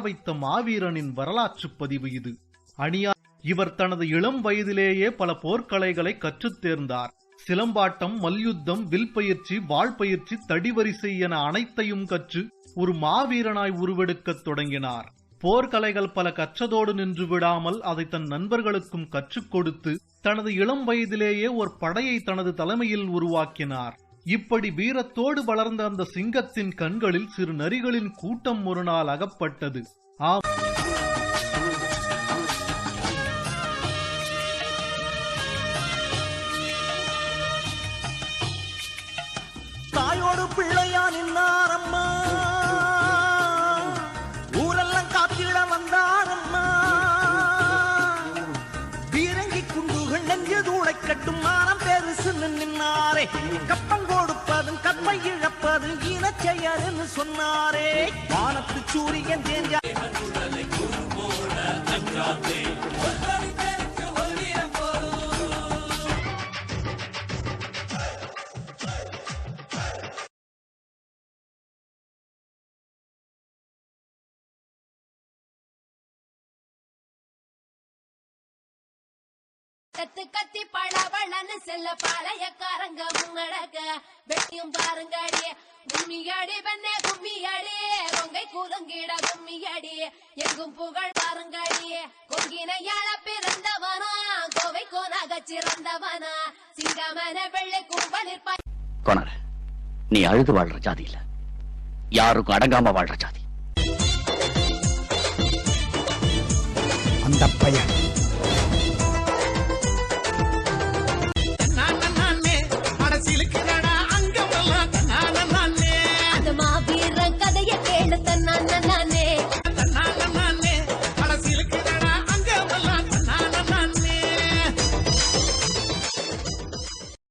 வைத்த மாவீரனின் வரலாற்று பதிவு இது. அணியா இவர் தனது இளம் வயதிலேயே பல போர்க்கலைகளை கற்றுத் தேர்ந்தார். சிலம்பாட்டம் மல்யுத்தம் வில் பயிற்சி வாழ் பயிற்சி தடிவரிசை என அனைத்தையும் கற்று ஒரு மாவீரனாய் உருவெடுக்கத் தொடங்கினார். போர்க்கலைகள் பல கற்றதோடு நின்று விடாமல் அதை தன் நண்பர்களுக்கும் கற்றுக் கொடுத்து தனது இளம் வயதிலேயே ஒரு படையை தனது தலைமையில் உருவாக்கினார். இப்படி வீரத்தோடு வளர்ந்த அந்த சிங்கத்தின் கண்களில் சிறு நரிகளின் கூட்டம் ஒரு நாள் அகப்பட்டது. ஆம். தாயோடு பிள்ளையா நின்னாரம்மா. ஊரெல்லாம் காத்திட வந்தாரம்மா. பீரங்கி குண்டுகள் நெஞ்சது உழைக்கட்டும் மானம் பெருசு நின்னாரே. கப்பல் கொடுப்பதும் கப்பை இழப்பதும் இனச்செயல்னு சொன்னாரே. வானத்து சூரியன் தேஞ்சா கத்து கத்தி பளபளன்னு செல்ல பாளையக்காரங்க முங்கடக்க வெட்டியும் பாருங்கடி கும்மியடி பெண்ணே கும்மியடி. கொங்கை கூலுங்கிட கும்மியடி. எங்கும் புகழ் பாருங்கடி கொங்கினையாள பிறந்தவனா கோவை கோனாக சிறந்தவனா சிங்கமன வெள்ளை கும்பலிற்ப கொணர் நீ அழுது வாழ்ற ஜாதி இல்ல. யாருக்கும் அடங்காம வாழ்ற ஜாதி. அந்த பையன்